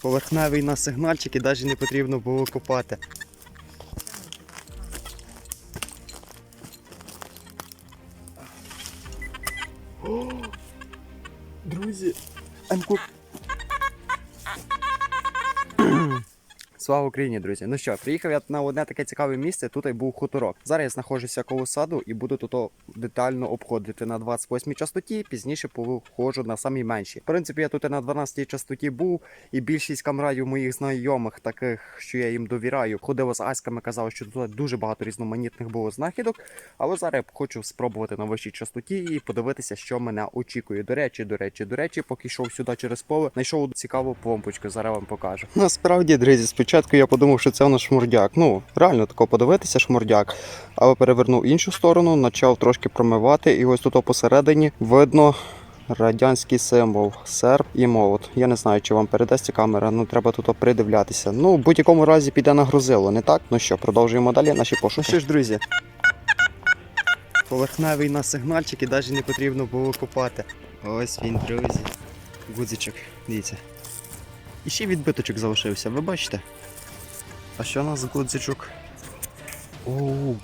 Поверхневий на сигнальчик і навіть не потрібно було копати. Україні, друзі! Ну що, приїхав я на одне таке цікаве місце. Тут і був хуторок. Зараз я знаходжуся коло саду і буду тут детально обходити на 28-й частоті. Пізніше походжу на самій менші. В принципі, я тут на 12-й частоті був, і більшість камрадів моїх знайомих, таких, що я їм довіряю, ходили з аськами, казали, що тут дуже багато різноманітних було знахідок. Але зараз я хочу спробувати на вищій частоті і подивитися, що мене очікує. До речі, до речі, до речі, поки йшов сюди через поле, знайшов цікаву помпочку. Зараз вам покажу. Насправді, друзі, спочатку я подумав, що це у нас шмурдяк. Ну, реально тако подивитися шмурдяк. Але перевернув іншу сторону, почав трошки промивати, і ось тут посередині видно. Радянський символ, серп і молот. Я не знаю, чи вам передасться камера, ну треба тут придивлятися. Ну, в будь-якому разі піде на грузило, не так? Ну що, продовжуємо далі наші пошуки. Ну що ж, друзі. Поверхневий на сигнальчик і навіть не потрібно було копати. Ось він, друзі. Гудзичок, дивіться. І ще відбиточок залишився, ви бачите? А що у нас гудзичок? О,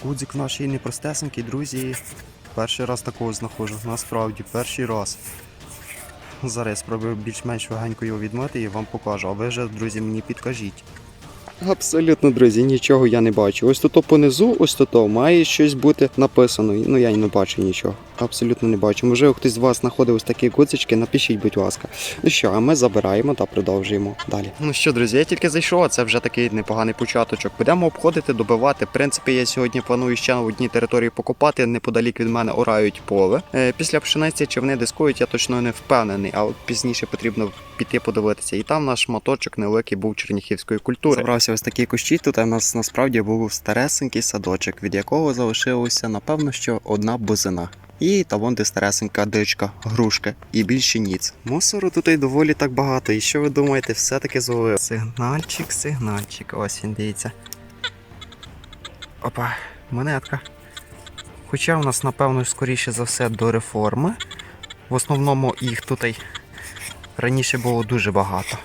гудзик наш і непростесенький, друзі. Перший раз такого знаходжу, насправді, перший раз. Зараз я спробую більш-менш вагенько його відмити і вам покажу, а ви вже, друзі, мені підкажіть. Абсолютно, друзі, нічого я не бачу. Ось тут понизу, ось тут має щось бути написано. Ну я не бачу нічого. Абсолютно не бачу. Можливо, хтось з вас знаходив ось такі гудзички, напишіть, будь ласка. Ну що, а ми забираємо та продовжуємо далі. Ну що, друзі, я тільки зайшов, а це вже такий непоганий початочок. Будемо обходити, добивати. В принципі, я сьогодні планую ще на одній території покопати. Неподалік від мене орають поле. Е, Після пшениці чи вони дискують, я точно не впевнений, а от пізніше потрібно піти подивитися. І там наш моточок невеликий був черніхівської культури. Забрався ось такі кущі. Тут у нас насправді був старесенький садочок, від якого залишилося, напевно, що одна бузина. І та вон де старесенька дичка, грушка і більше ніц. Мусору тут і доволі так багато. І що ви думаєте, все-таки зловив? Сигнальчик, сигнальчик. Ось він дивіться. Опа, монетка. Хоча у нас, напевно, скоріше за все до реформи. В основному їх тут раніше було дуже багато.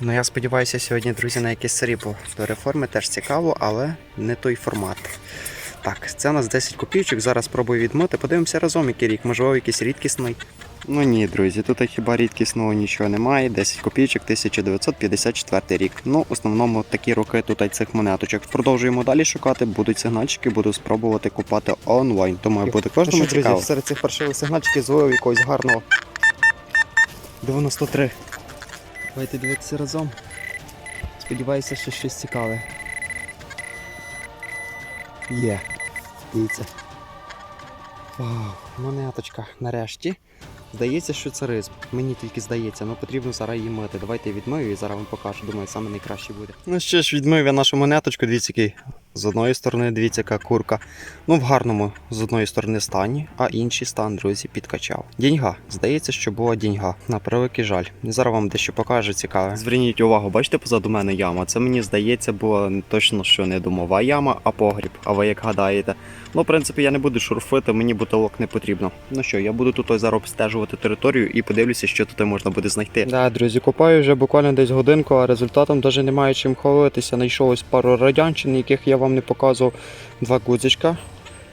Ну я сподіваюся, сьогодні, друзі, на якесь срібло. До реформи теж цікаво, але не той формат. Так, це у нас 10 копійочок. Зараз спробую відмити. Подивимося разом, який рік, можливо, якийсь рідкісний. Ну ні, друзі, тут хіба рідкісного нічого немає. 10 копійочок, 1954 рік. Ну, в основному такі роки тут цих монеточок. Продовжуємо далі шукати, будуть сигнальчики, буду спробувати купати онлайн. Тому буде кожному що, друзі, цікаво. Серед цих паршивих сигнальчиків зловив якогось гарного 93. Давайте дивитися разом. Сподіваюся, що щось цікаве. Є. Дивіться. Вау, монеточка нарешті. Здається, що це рис. Мені тільки здається, але потрібно зараз її мити. Давайте я відмию і зараз вам покажу. Думаю, саме найкраще буде. Ну що ж, відмив я нашу монеточку, дивіться, який. З одної сторони, дивіться, яка курка. Ну, в гарному з одної сторони стані, а інший стан, друзі, підкачав. Діньга. Здається, що була діньга. На превеликий жаль. Зараз вам дещо покажу цікаве. Зверніть увагу, бачите позаду мене яма. Це мені здається, була точно що не домова яма, а погріб. А ви як гадаєте? Ну, в принципі, я не буду шурфити, мені бутилок не потрібно. Ну що, я буду тут зараз обстежувати територію і подивлюся, що тут можна буде знайти. Да, друзі, копаю вже буквально десь годинку, а результатом навіть немає чим хвалитися. Знайшов ось пару радянчин, яких я вам не показував. Два гудзичка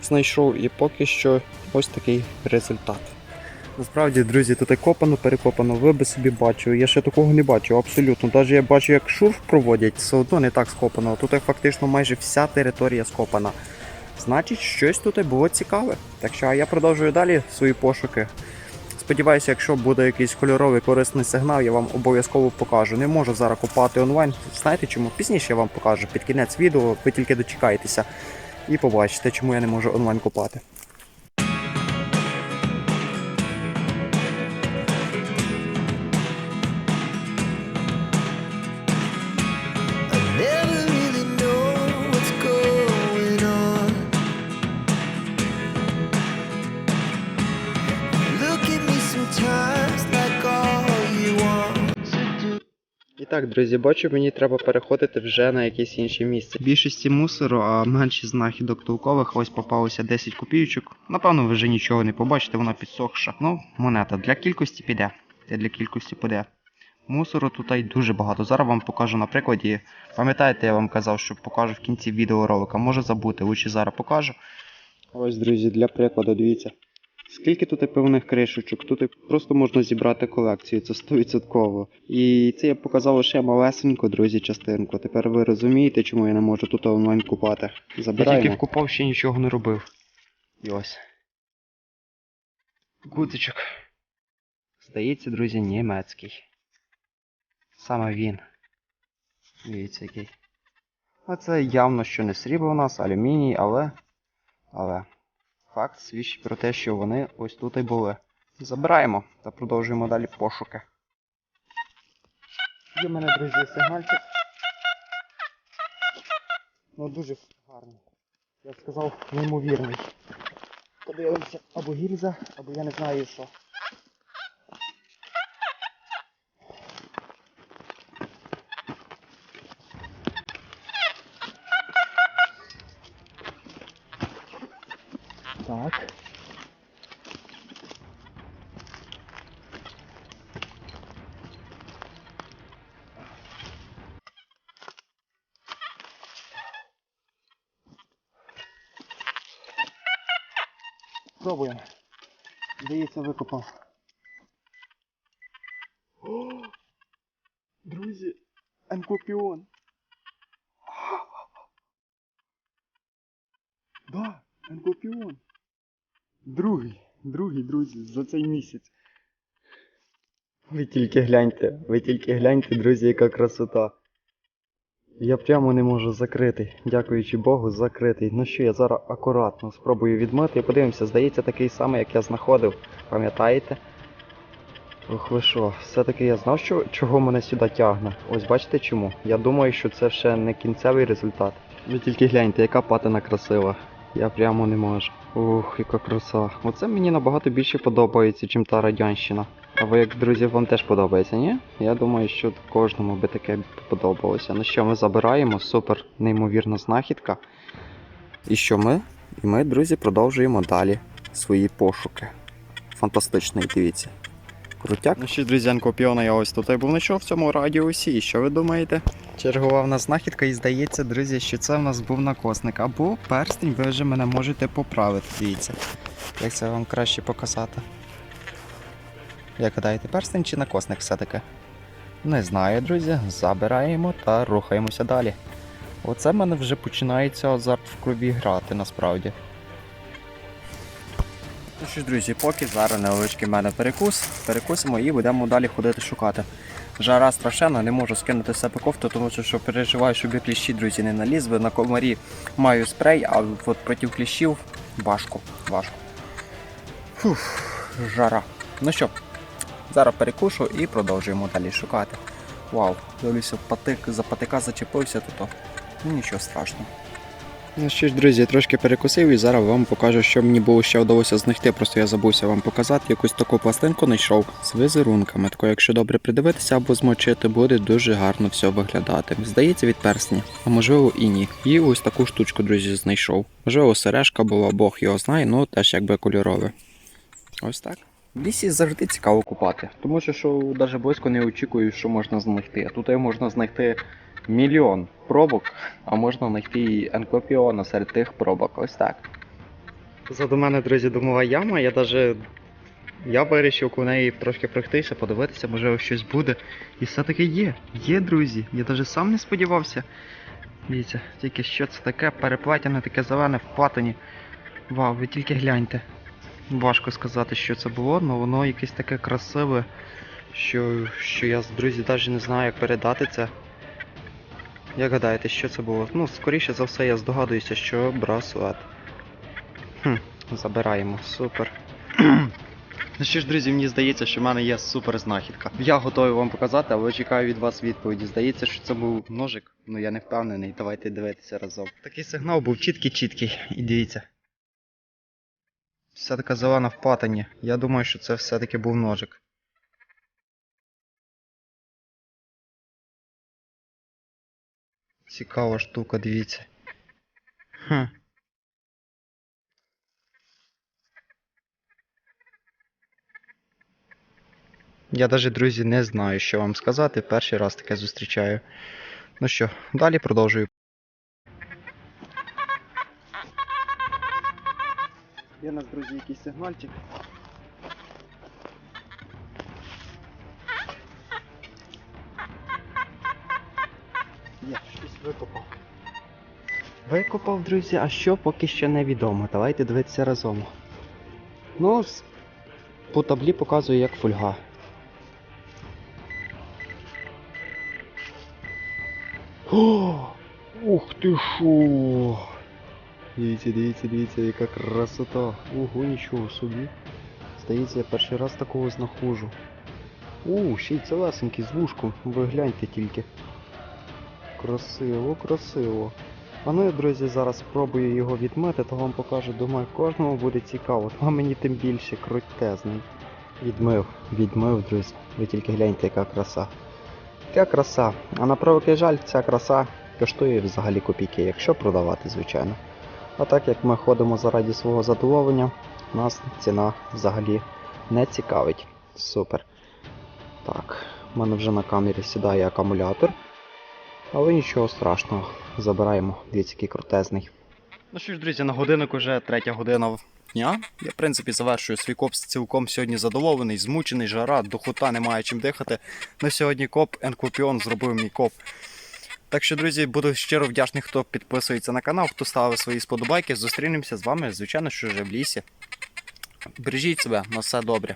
знайшов, і поки що ось такий результат. Насправді, друзі, тут і копано, перекопано, ви би собі бачили. Я ще такого не бачив, абсолютно. Навіть я бачу, як шурф проводять, все одно не так скопано. Тут фактично майже вся територія скопана. Значить, щось тут було цікаве. Так що я продовжую далі свої пошуки. Сподіваюся, якщо буде якийсь кольоровий корисний сигнал, я вам обов'язково покажу. Не можу зараз купати онлайн. Знаєте чому? Пізніше я вам покажу під кінець відео, ви тільки дочекаєтеся і побачите, чому я не можу онлайн купати. І так, друзі, бачу, мені треба переходити вже на якесь інше місце. Більшості мусору, а менші знахідок толкових, ось попалося 10 копійочок. Напевно, ви вже нічого не побачите, вона підсохша. Ну, монета для кількості піде. Це для кількості піде. Мусору тут й дуже багато. Зараз вам покажу на прикладі. Пам'ятаєте, я вам казав, що покажу в кінці відеоролика. Може забути, лучше зараз покажу. Ось, друзі, для прикладу, дивіться. Скільки тут певних кришечок, тут просто можна зібрати колекцію, це 100%. І це я показав лише малесеньку, друзі, частинку. Тепер ви розумієте, чому я не можу тут онлайн купати. Забираємо. Я тільки вкупав, ще нічого не робив. І ось. Гудзичок. Здається, друзі, німецький. Саме він. Дивіться який. А це явно, що не срібло у нас, алюміній, але. Але. Факт свідчить про те, що вони ось тут і були. Забираємо та продовжуємо далі пошуки. Є в мене, друзі, сигнальчик. Ну дуже гарний. Я б сказав, неймовірний. Подивимося, або гільза, або я не знаю що. Так. Пробуємо. Здається, викопав. О! Друзі, енкопіон. Да, енкопіон. Другий, другий, друзі, за цей місяць. Ви тільки гляньте, ви тільки гляньте, друзі, яка красота. Я прямо не можу закрити, дякуючи Богу, закритий. Ну що, я зараз акуратно спробую відмити подивимося, здається, такий самий, як я знаходив. Пам'ятаєте? Ох ви що, все-таки я знав, що, чого мене сюди тягне. Ось бачите чому? Я думаю, що це ще не кінцевий результат. Ви тільки гляньте, яка патина красива. Я прямо не можу. Ух, яка краса. Оце мені набагато більше подобається, чим та радянщина. А ви, як друзі, вам теж подобається, ні? Я думаю, що кожному би таке подобалося. Ну що, ми забираємо, супер неймовірна знахідка. І що ми? І ми, друзі, продовжуємо далі свої пошуки. Фантастичний, дивіться. Крутяк. Ну що, друзі, Анкопіона я ось тут і був знайшов в цьому радіусі. І що ви думаєте? Чергова в нас знахідка, і здається, друзі, що це в нас був накосник. Або перстень, ви вже мене можете поправити. Дивіться. Як це вам краще показати? Як гадаєте, перстень чи накосник все-таки? Не знаю, друзі. Забираємо та рухаємося далі. Оце в мене вже починається азарт в крові грати насправді. Ну що ж, друзі, поки зараз невеличкий в мене перекус. Перекусимо і будемо далі ходити шукати. Жара страшенна, не можу скинути себе кофту, тому що переживаю, щоб кліщі, друзі, не налізли. На комарі маю спрей, а от проти кліщів важко. важко. Фух, жара. Ну що, зараз перекушу і продовжуємо далі шукати. Вау, дивлюся, патик, за патика зачепився тут. Ну нічого страшного. Ну що ж, друзі, трошки перекусив і зараз вам покажу, що мені було ще вдалося знайти. Просто я забувся вам показати. Якусь таку пластинку знайшов з візерунками. Тако, якщо добре придивитися або змочити, буде дуже гарно все виглядати. Здається, від персня, а можливо і ні. І ось таку штучку, друзі, знайшов. Можливо, сережка була, Бог його знає, ну теж якби кольорове. Ось так. В лісі завжди цікаво купати, тому що, що навіть близько не очікую, що можна знайти. А тут можна знайти мільйон пробок, а можна знайти і енкопіона серед тих пробок. Ось так. Позаду мене, друзі, домова яма. Я даже. Я вирішив у неї трошки пройтися, подивитися, можливо, щось буде. І все-таки є. Є, друзі. Я навіть сам не сподівався. Дивіться, тільки що це таке переплетене, таке зелене в патині. Вау, ви тільки гляньте. Важко сказати, що це було, але воно якесь таке красиве, що, що я, друзі, навіть не знаю, як передати це. Як гадаєте, що це було? Ну, скоріше за все, я здогадуюся, що браслет. Хм, забираємо, супер. Ну що ж, друзі, мені здається, що в мене є супер знахідка. Я готовий вам показати, але чекаю від вас відповіді. Здається, що це був ножик, ну я не впевнений. Давайте дивитися разом. Такий сигнал був чіткий-чіткий. І дивіться. Вся така зелена в патині. Я думаю, що це все-таки був ножик. Цікава штука, дивіться. Хм. Я навіть, друзі, не знаю, що вам сказати. Перший раз таке зустрічаю. Ну що, далі продовжую. Є у нас, друзі, якийсь сигнальчик. Є, щось викопав. Викопав, друзі, а що поки що невідомо. Давайте дивитися разом. Ну, по таблі показує як фольга. О! Ух ти шо! Дивіться, дивіться, дивіться, яка красота. Ого, нічого собі. Здається, я перший раз такого знаходжу. У, ще й целесенький з вушком. Ви гляньте тільки. Красиво, красиво. А ну я, друзі, зараз спробую його відмити, то вам покажу. Думаю, кожному буде цікаво. А мені тим більше крутезний. Відмив, відмив, друзі. Ви тільки гляньте, яка краса. Яка краса. А на превеликий жаль, ця краса коштує взагалі копійки, якщо продавати, звичайно. А так як ми ходимо заради свого задоволення, нас ціна взагалі не цікавить. Супер. Так, в мене вже на камері сідає акумулятор. Але нічого страшного, забираємо. Дивіться, який крутезний. Ну що ж, друзі, на годинник уже третя година дня. Я, в принципі, завершую свій коп цілком сьогодні задоволений, змучений, жара, духота, немає чим дихати. На сьогодні коп Енкопіон зробив мій коп. Так що, друзі, буду щиро вдячний, хто підписується на канал, хто ставив свої сподобайки. Зустрінемося з вами, звичайно, що вже в лісі. Бережіть себе, на все добре.